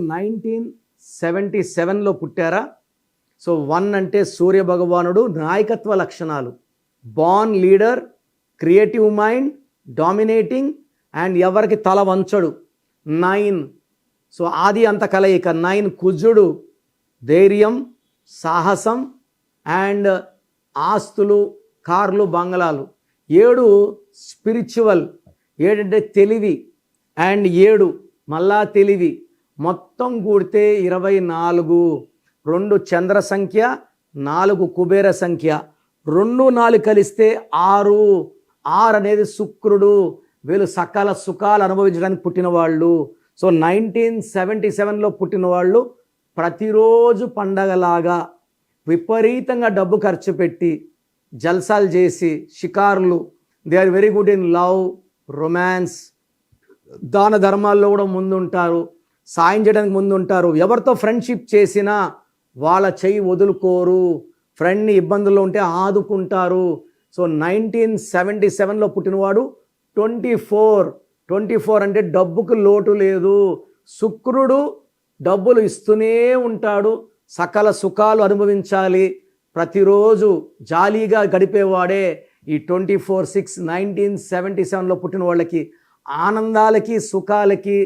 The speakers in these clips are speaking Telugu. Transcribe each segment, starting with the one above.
నైన్టీన్ సెవెంటీ సెవెన్లో పుట్టారా? సో వన్ అంటే సూర్య భగవానుడు నాయకత్వ లక్షణాలు. Born leader creative mind dominating and ఎవరికి తల వంచడు? నైన్ సో ఆది అంత కలయిక. నైన్ కుజుడు ధైర్యం సాహసం అండ్ ఆస్తులు కార్లు బంగళాలు. ఏడు స్పిరిచువల్ ఏడంటే తెలివి. అండ్ ఏడు మళ్ళా తెలివి. మొత్తం కూడితే ఇరవై నాలుగు రెండు చంద్ర సంఖ్య నాలుగు కుబేర సంఖ్య. రెండు నాలుగు కలిస్తే ఆరు. ఆరు అనేది శుక్రుడు. వీళ్ళు సకాల సుఖాలు అనుభవించడానికి పుట్టినవాళ్ళు. సో నైన్టీన్ సెవెంటీ సెవెన్లో పుట్టిన వాళ్ళు ప్రతిరోజు పండగలాగా విపరీతంగా డబ్బు ఖర్చు పెట్టి జల్సాలు చేసి షికారులు. They are very good in love romance. దాన ధర్మాల్లో కూడా ముందుంటారు. సాయం చేయడానికి ముందు ఉంటారు. ఎవరితో ఫ్రెండ్షిప్ చేసినా వాళ్ళ చెయ్యి వదులుకోరు. ఫ్రెండ్ని ఇబ్బందుల్లో ఉంటే ఆదుకుంటారు. సో నైన్టీన్ సెవెంటీ సెవెన్లో పుట్టినవాడు ట్వంటీ ఫోర్ ట్వంటీ ఫోర్ అంటే డబ్బుకు లోటు లేదు. శుక్రుడు డబ్బులు ఇస్తూనే ఉంటాడు. సకల సుఖాలు అనుభవించాలి. ప్రతిరోజు జాలీగా గడిపేవాడే ఈ twenty four six nineteen seventy సెవెన్లో పుట్టిన వాళ్ళకి ఆనందాలకి సుఖాలకి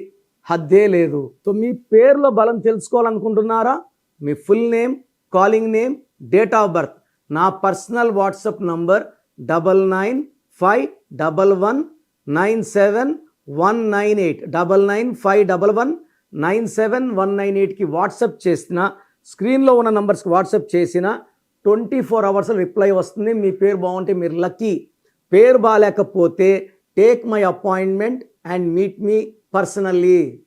హద్దే లేదు. సో మీ పేరులో బలం తెలుసుకోవాలనుకుంటున్నారా? మీ full name calling name date of birth. నా personal WhatsApp number double nine five double one nine seven one nine eight double nine five double one nine seven one nine ఎయిట్కి వాట్సాప్ చేసిన స్క్రీన్లో ఉన్న నంబర్స్కి వాట్సాప్ చేసిన ట్వంటీ ఫోర్ అవర్స్ రిప్లై వస్తుంది. మీ పేరు బాగుంటే మీరు లక్కీ. పేరు బాగాలేకపోతే take my appointment and meet me personally